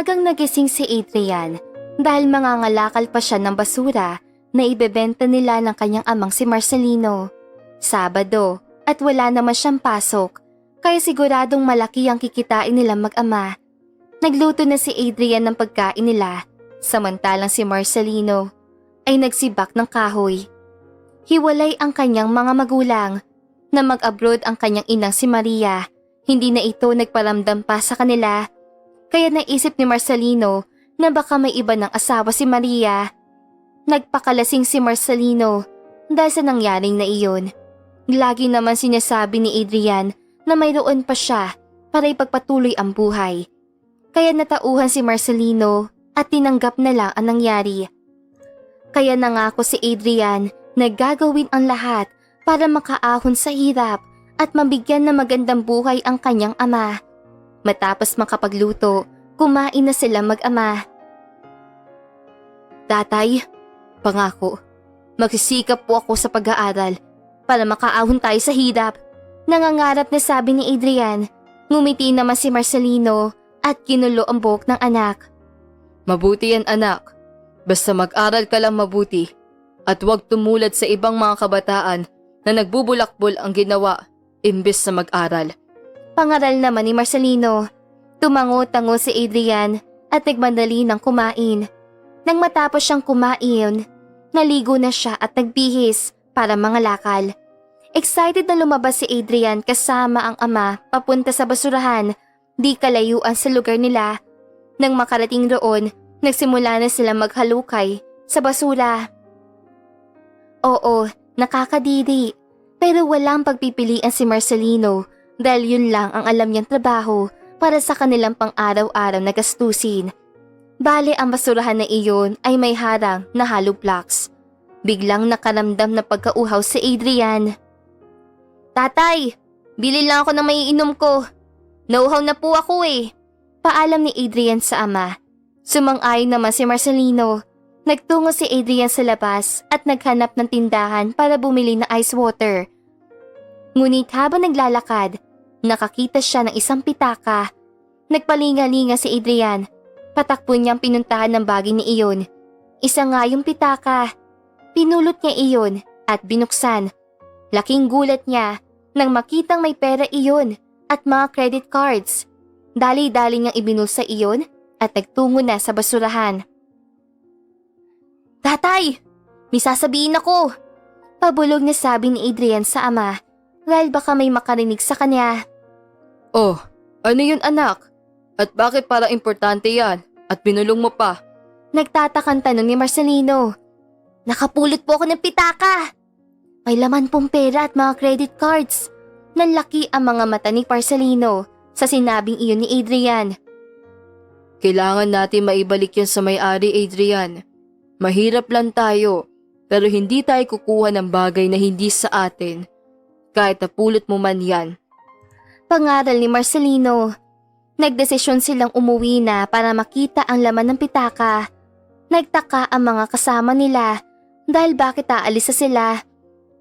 Maagang nagising si Adrian dahil mangangalakal pa siya ng basura na ibebenta nila ng kanyang amang si Marcelino. Sabado at wala naman siyang pasok kaya siguradong malaki ang kikitain nilang mag-ama. Nagluto na si Adrian ng pagkain nila samantalang si Marcelino ay nagsibak ng kahoy. Hiwalay ang kanyang mga magulang na mag-abroad ang kanyang inang si Maria. Hindi na ito nagparamdam pa sa kanila. Kaya naisip ni Marcelino na baka may iba ng asawa si Maria. Nagpakalasing si Marcelino dahil sa nangyaring na iyon. Lagi naman sinasabi ni Adrian na mayroon pa siya para ipagpatuloy ang buhay. Kaya natauhan si Marcelino at tinanggap na lang ang nangyari. Kaya nangako si Adrian na gagawin ang lahat para makaahon sa hirap at mabigyan ng magandang buhay ang kanyang ama. Matapos makapagluto, kumain na sila mag-ama. Tatay, pangako, magsisikap po ako sa pag-aaral para makaahon tayo sa hirap. Nangangarap na sabi ni Adrian. Ngumiti naman si Marcelino at kinulo ang buhok ng anak. Mabuti yan anak. Basta mag-aral ka lang mabuti at huwag tumulad sa ibang mga kabataan na nagbubulakbol ang ginawa imbes na mag-aral. Pangaral naman ni Marcelino. Tumango-tango si Adrian at nagmadali ng kumain. Nang matapos siyang kumain, naligo na siya at nagbihis para mga lakal. Excited na lumabas si Adrian kasama ang ama papunta sa basurahan, di kalayuan sa lugar nila. Nang makarating roon, nagsimula na sila maghalukay sa basura. Oo, nakakadiri. Pero walang pagpipilian si Marcelino dahil yun lang ang alam niyang trabaho para sa kanilang pang-araw-araw na gastusin. Bale ang basurahan na iyon ay may harang na hollow blocks. Biglang nakaramdam na pagkauhaw si Adrian. Tatay, bili lang ako ng maiinom ko. Nauhaw na po ako eh. Paalam ni Adrian sa ama. Sumang-ayon naman si Marcelino. Nagtungo si Adrian sa labas at naghanap ng tindahan para bumili ng ice water. Ngunit habang naglalakad, nakakita siya ng isang pitaka. Nagpalinga-linga si Adrian. Patakbo niyang pinuntahan ng bagay ni iyon. Isa nga yung pitaka. Pinulot niya iyon at binuksan. Laking gulat niya nang makitang may pera iyon at mga credit cards. Dali-dali niyang ibinulsa iyon at nagtungo na sa basurahan. Tatay! May sasabihin ako! Pabulog na sabi ni Adrian sa ama dahil baka may makarinig sa kanya. Oh, ano yun anak? At bakit para importante yan? At binulong mo pa? Nagtatakang tanong ni Marcelino. Nakapulot po ako ng pitaka! May laman pong pera at mga credit cards. Nanlaki ang mga mata ni Marcelino sa sinabing iyon ni Adrian. Kailangan natin maibalik yan sa may-ari Adrian. Mahirap lang tayo, pero hindi tayo kukuha ng bagay na hindi sa atin. Kahit napulot mo man yan. Pangaral ni Marcelino. Nagdesisyon silang umuwi na para makita ang laman ng pitaka. Nagtaka ang mga kasama nila dahil bakit aalis sa sila.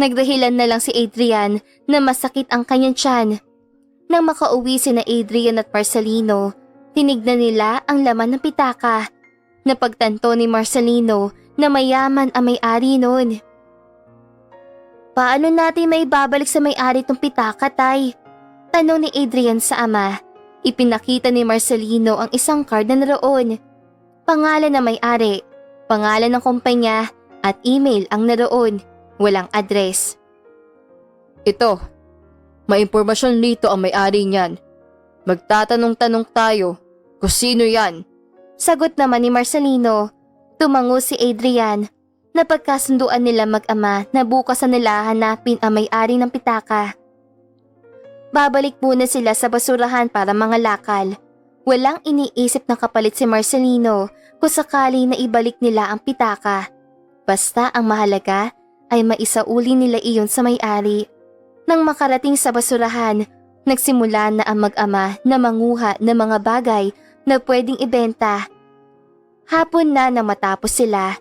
Nagdahilan na lang si Adrian na masakit ang kanyang tiyan. Nang makauwi si na Adrian at Marcelino, tinignan nila ang laman ng pitaka. Napagtanto ni Marcelino na mayaman ang may-ari noon. Paano natin may babalik sa may-ari tong pitaka, tay? Tanong ni Adrian sa ama. Ipinakita ni Marcelino ang isang card na naroon. Pangalan na may-ari, pangalan ng kumpanya at email ang naroon. Walang address. Ito, may impormasyon dito ang may-ari niyan. Magtatanong-tanong tayo kung sino yan. Sagot naman ni Marcelino. Tumango si Adrian. Napagkasunduan nila mag-ama na bukas na nila hanapin ang may-ari ng pitaka. Babalik muna sila sa basurahan para mga lakal. Walang iniisip na kapalit si Marcelino kung sakali na ibalik nila ang pitaka. Basta ang mahalaga ay maisauli nila iyon sa may-ari. Nang makarating sa basurahan, nagsimula na ang mag-ama na manguha ng mga bagay na pwedeng ibenta. Hapon na na matapos sila.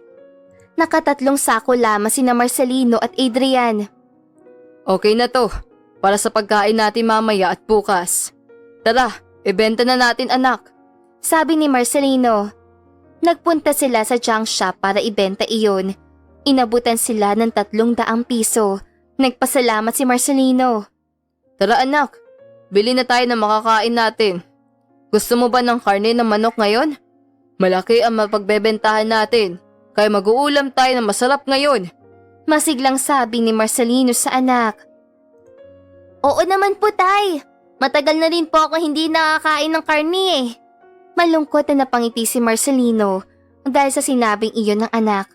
Nakatatlong sako lamang sina Marcelino at Adrian. Okay na to, para sa pagkain natin mamaya at bukas. Tara, ibenta na natin anak. Sabi ni Marcelino. Nagpunta sila sa junk shop para ibenta iyon. Inabutan sila ng tatlong daang piso. Nagpasalamat si Marcelino. Tara anak, bili na tayo ng makakain natin. Gusto mo ba ng karne ng manok ngayon? Malaki ang mapagbebentahan natin, kaya mag-uulam tayo ng masarap ngayon. Masiglang sabi ni Marcelino sa anak. Oo naman po, tay. Matagal na rin po ako hindi nakakain ng karni eh. Malungkot na napangiti si Marcelino dahil sa sinabing iyon ng anak.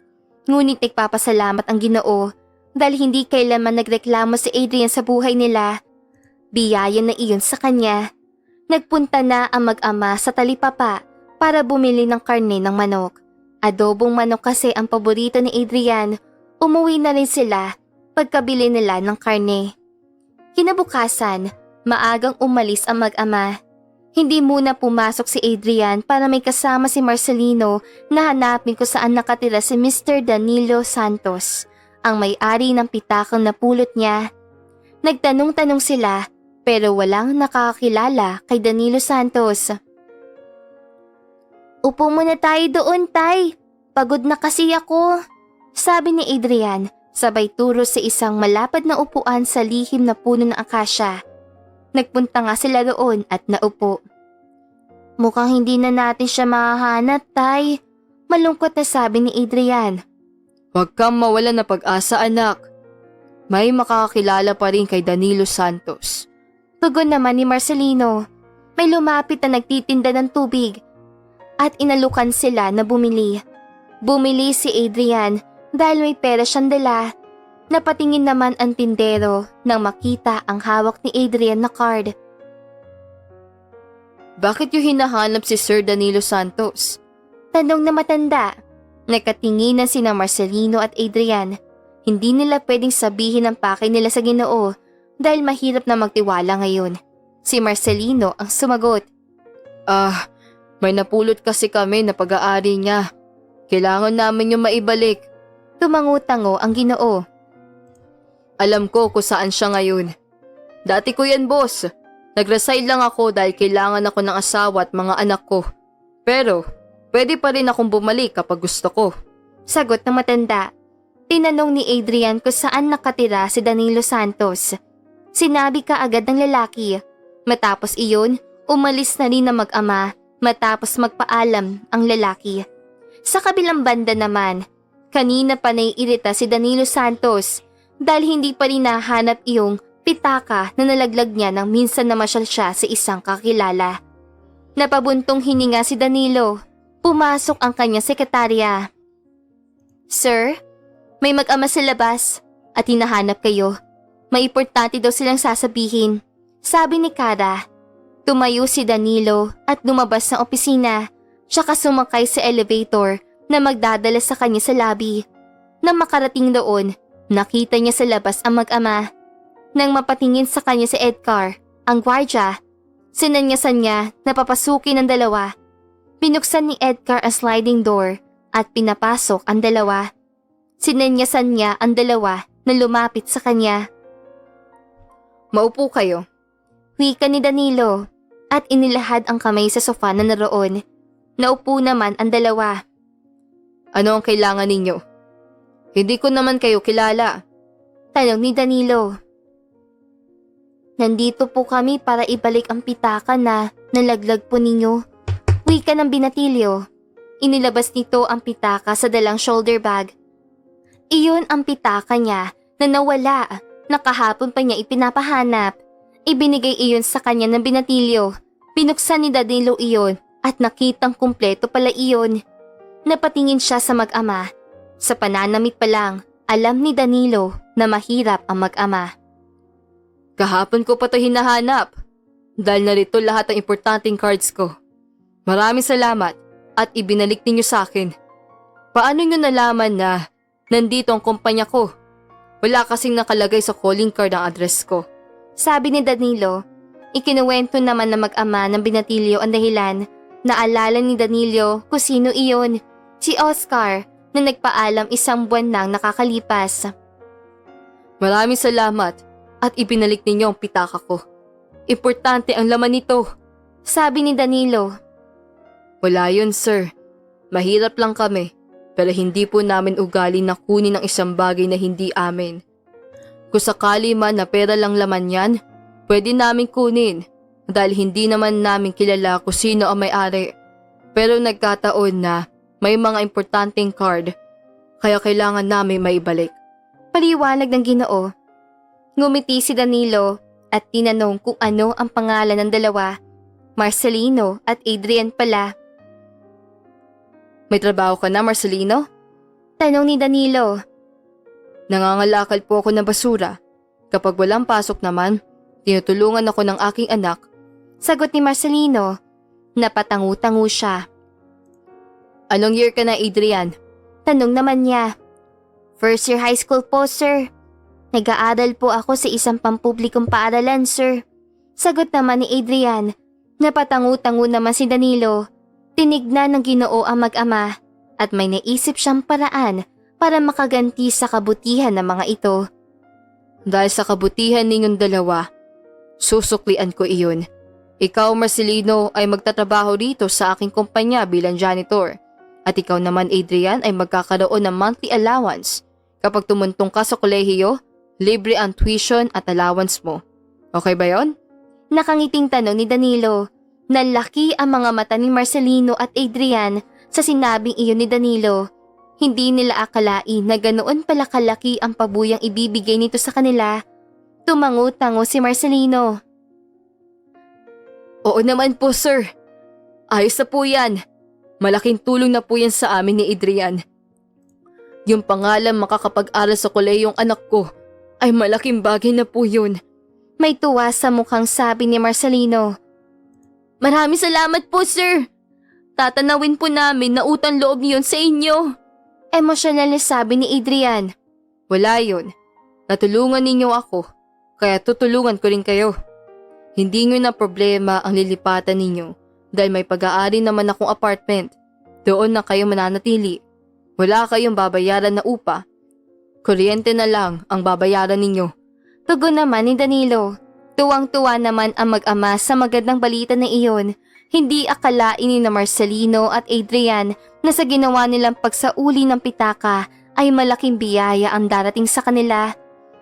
Ngunit nagpapasalamat ang ginoo dahil hindi kailanman nagreklamo si Adrian sa buhay nila. Biyaya na iyon sa kanya. Nagpunta na ang mag-ama sa talipapa para bumili ng karne ng manok. Adobong manok kasi ang paborito ni Adrian. Umuwi na rin sila pagkabili nila ng karne. Kinabukasan, maagang umalis ang mag-ama. Hindi muna pumasok si Adrian para may kasama si Marcelino na hanapin kung saan nakatira si Mr. Danilo Santos, ang may-ari ng pitakang napulot niya. Nagtanong-tanong sila pero walang nakakakilala kay Danilo Santos. Upo muna tayo doon, Tay. Pagod na kasi ako. Sabi ni Adrian, sabay turo sa isang malapad na upuan sa lihim na puno ng akasya. Nagpunta nga sila roon at naupo. Mukhang hindi na natin siya mahahanap, Tay. Malungkot na sabi ni Adrian. Huwag kang mawala na pag-asa anak. May makakakilala pa rin kay Danilo Santos. Tugon naman ni Marcelino. May lumapit na nagtitinda ng tubig at inalukan sila na bumili. Bumili si Adrian dahil may pera siyang dala. Napatingin naman ang tindero nang makita ang hawak ni Adrian na card. Bakit yung hinahanap si Sir Danilo Santos? Tanong na matanda. Nakatinginan sina Marcelino at Adrian. Hindi nila pwedeng sabihin ang pakay nila sa ginoo dahil mahirap na magtiwala ngayon. Si Marcelino ang sumagot. Ah, may napulot kasi kami na pag-aari niya. Kailangan namin yung maibalik. Tumango-tango ang ginoo. Alam ko kung saan siya ngayon. Dati ko yan, boss. Nag-resign lang ako dahil kailangan ako ng asawa at mga anak ko. Pero, pwede pa rin akong bumalik kapag gusto ko. Sagot ng matanda. Tinanong ni Adrian kung saan nakatira si Danilo Santos. Sinabi ka agad ng lalaki. Matapos iyon, umalis na rin na mag-ama matapos magpaalam ang lalaki. Sa kabilang banda naman, kanina pa naiirita si Danilo Santos dahil hindi pa rin nahanap iyong pitaka na nalaglag niya nang minsan namasyal siya sa isang kakilala. Napabuntong hininga si Danilo. Pumasok ang kanyang sekretarya. Sir, may mag-ama sa labas at hinahanap kayo. May importante daw silang sasabihin. Sabi ni Kara. Tumayo si Danilo at lumabas ng opisina, tsaka sumakay sa elevator na magdadala sa kanya sa lobby. Nang makarating doon, nakita niya sa labas ang mag-ama. Nang mapatingin sa kanya si Edgar, ang gwardya, sinanyasan niya na papasukin ang dalawa. Pinuksan ni Edgar ang sliding door at pinapasok ang dalawa. Sinanyasan niya ang dalawa na lumapit sa kanya. Maupo kayo. Wika ni Danilo at inilahad ang kamay sa sofa na naroon. Naupo naman ang dalawa. Ano ang kailangan ninyo? Hindi ko naman kayo kilala. Tanong ni Danilo. Nandito po kami para ibalik ang pitaka na nalaglag po ninyo. Wika ng binatilyo. Inilabas nito ang pitaka sa dalang shoulder bag. Iyon ang pitaka niya na nawala. Nakahapon pa niya ipinapahanap. Ibinigay iyon sa kanya ng binatilyo. Pinuksan ni Danilo iyon at nakitang kumpleto pala iyon. Napatingin siya sa mag-ama. Sa pananamit pa lang, alam ni Danilo na mahirap ang mag-ama. Kahapon ko pa to hinahanap. Dahil narito lahat ng importanteng cards ko. Maraming salamat at ibinalik ninyo sa akin. Paano nyo nalaman na nandito ang kumpanya ko? Wala kasing nakalagay sa calling card ang address ko. Sabi ni Danilo, ikinuwento naman na mag-ama ng binatilyo ang dahilan. Naalala ni Danilo kung sino iyon. Si Oscar na nagpaalam isang buwan nang nakakalipas. Maraming salamat at ibinalik ninyo ang pitaka ko. Importante ang laman nito. Sabi ni Danilo, Wala yun, sir. Mahirap lang kami. Pero hindi po namin ugali na kunin ang isang bagay na hindi amin. Kung sakali man na pera lang laman yan, pwede namin kunin. Dahil hindi naman namin kilala kung sino ang may-ari. Pero nagkataon na may mga importanteng card. Kaya kailangan namin maibalik. Paliwanag ng ginoo. Ngumiti si Danilo at tinanong kung ano ang pangalan ng dalawa. Marcelino at Adrian pala. May trabaho ka na, Marcelino? Tanong ni Danilo. Nangangalakal po ako ng basura. Kapag walang pasok naman, tinutulungan ako ng aking anak. Sagot ni Marcelino. Napatangu-tangu siya. Anong year ka na, Adrian? Tanong naman niya. First year high school po, sir. Nag-aaral po ako sa isang pampublikong paaralan, sir. Sagot naman ni Adrian. Napatangu-tangu naman si Danilo. Tinignan ng ginoo ang mag-ama at may naisip siyang paraan para makaganti sa kabutihan ng mga ito. Dahil sa kabutihan ninyong dalawa, susuklian ko iyon. Ikaw, Marcelino, ay magtatrabaho dito sa aking kumpanya bilang janitor. At ikaw naman, Adrian, ay magkakaroon ng monthly allowance. Kapag tumuntong ka sa kolehiyo, libre ang tuition at allowance mo. Okay ba yon? Nakangiting tanong ni Danilo. Nalaki ang mga mata ni Marcelino at Adrian sa sinabing iyon ni Danilo. Hindi nila akalain na ganoon pala kalaki ang pabuyang ibibigay nito sa kanila. Tumango-tango si Marcelino. Oo naman po, sir. Ayos na po yan. Malaking tulong na po yan sa amin ni Adrian. Yung pangalan makakapag-aral sa koleyong anak ko ay malaking bagay na po yun. May tuwa sa mukhang sabi ni Marcelino. Maraming salamat po, sir. Tatanawin po namin na utang loob niyon sa inyo. Emosyonal na sabi ni Adrian. Wala yun. Natulungan ninyo ako, kaya tutulungan ko rin kayo. Hindi nyo na problema ang lilipatan ninyo dahil may pag-aari naman akong apartment. Doon na kayo mananatili. Wala kayong babayaran na upa. Kuryente na lang ang babayaran ninyo. Tugon naman ni Danilo. Tuwang-tuwa naman ang mag-ama sa magandang balita na iyon. Hindi akalain ni na Marcelino at Adrian na sa ginawa nilang pagsauli ng pitaka ay malaking biyaya ang darating sa kanila.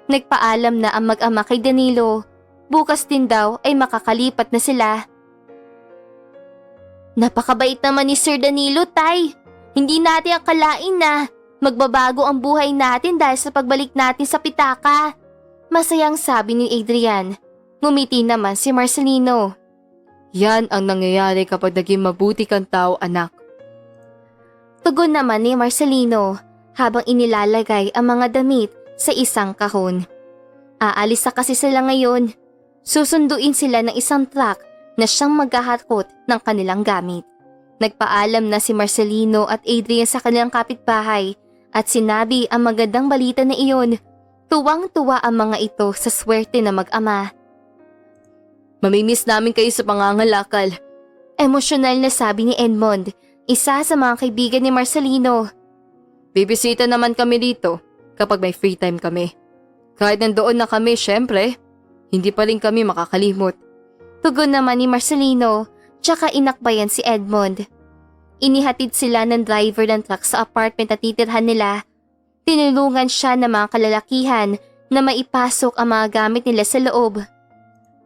Nagpaalam na ang mag-ama kay Danilo. Bukas din daw ay makakalipat na sila. Napakabait naman ni Sir Danilo, Tay. Hindi natin akalain na magbabago ang buhay natin dahil sa pagbalik natin sa pitaka. Masayang sabi ni Adrian. Ngumiti naman si Marcelino. Yan ang nangyayari kapag naging mabuti kang tao, anak. Tugon naman ni Marcelino habang inilalagay ang mga damit sa isang kahon. Aalis na kasi sila ngayon. Susunduin sila ng isang truck na siyang maghahakot ng kanilang gamit. Nagpaalam na si Marcelino at Adrian sa kanilang kapitbahay at sinabi ang magandang balita na iyon. Tuwang-tuwa ang mga ito sa swerte na mag-ama. Mamimiss namin kayo sa pangangalakal. Emosyonal na sabi ni Edmond, isa sa mga kaibigan ni Marcelino. Bibisita naman kami dito kapag may free time kami. Kahit nandoon na kami, syempre, hindi pa rin kami makakalimot. Tugon naman ni Marcelino, tsaka inakbayan si Edmond. Inihatid sila ng driver ng truck sa apartment na titirhan nila. Tinulungan siya ng mga kalalakihan na maipasok ang mga gamit nila sa loob.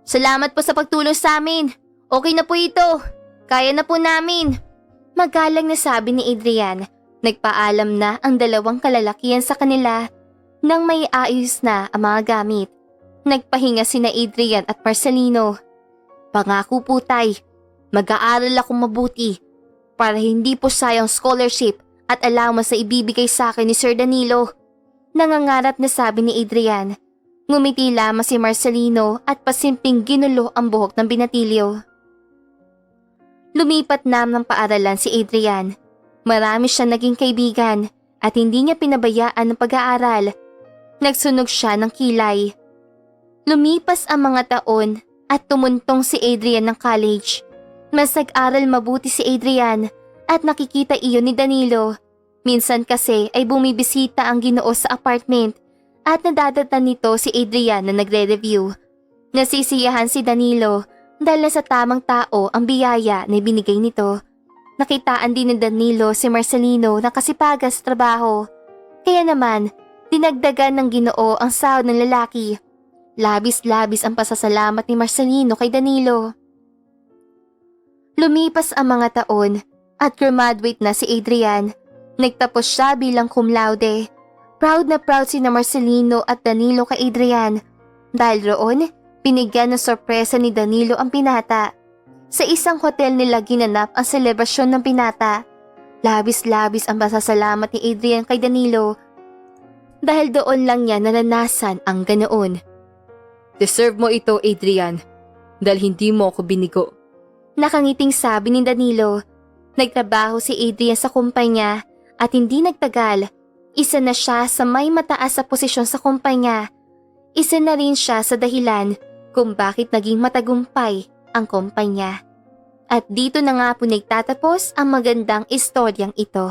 Salamat po sa pagtulong sa amin. Okay na po ito. Kaya na po namin. Magalang na sabi ni Adrian. Nagpaalam na ang dalawang kalalakihan sa kanila nang may ayos na ang mga gamit. Nagpahinga sina Adrian at Marcelino. Pangako po tay, mag-aaral akong mabuti para hindi po sayang scholarship at allowance sa ibibigay sa akin ni Sir Danilo. Nangangarap na sabi ni Adrian. Ngumiti lamang si Marcelino at pasimpleng ginulo ang buhok ng binatilyo. Lumipat na ng paaralan si Adrian. Marami siya naging kaibigan at hindi niya pinabayaan ng pag-aaral. Nagsunog siya ng kilay. Lumipas ang mga taon at tumuntong si Adrian ng college. Mas nag-aral mabuti si Adrian at nakikita iyon ni Danilo. Minsan kasi ay bumibisita ang ginoo sa apartment at nadadatan nito si Adrian na nagre-review. Nasisiyahan si Danilo dahil sa tamang tao ang biyaya na binigay nito. Nakitaan din ni Danilo si Marcelino na kasipagan sa trabaho. Kaya naman, dinagdagan ng ginoo ang sahod ng lalaki. Labis-labis ang pasasalamat ni Marcelino kay Danilo. Lumipas ang mga taon at graduate na si Adrian. Nagtapos siya bilang cum laude. Proud na proud si na Marcelino at Danilo kay Adrian. Dahil roon, binigyan ng sorpresa ni Danilo ang pinata. Sa isang hotel nila ginanap ang selebrasyon ng pinata. Labis-labis ang pasasalamat ni Adrian kay Danilo. Dahil doon lang niya naranasan ang ganoon. Deserve mo ito, Adrian. Dahil hindi mo ako binigo. Nakangiting sabi ni Danilo. Nagtrabaho si Adrian sa kumpanya at hindi nagtagal. Isa na siya sa may mataas sa posisyon sa kumpanya. Isa na rin siya sa dahilan kung bakit naging matagumpay ang kumpanya. At dito na nga po nagtatapos ang magandang istoryang ito.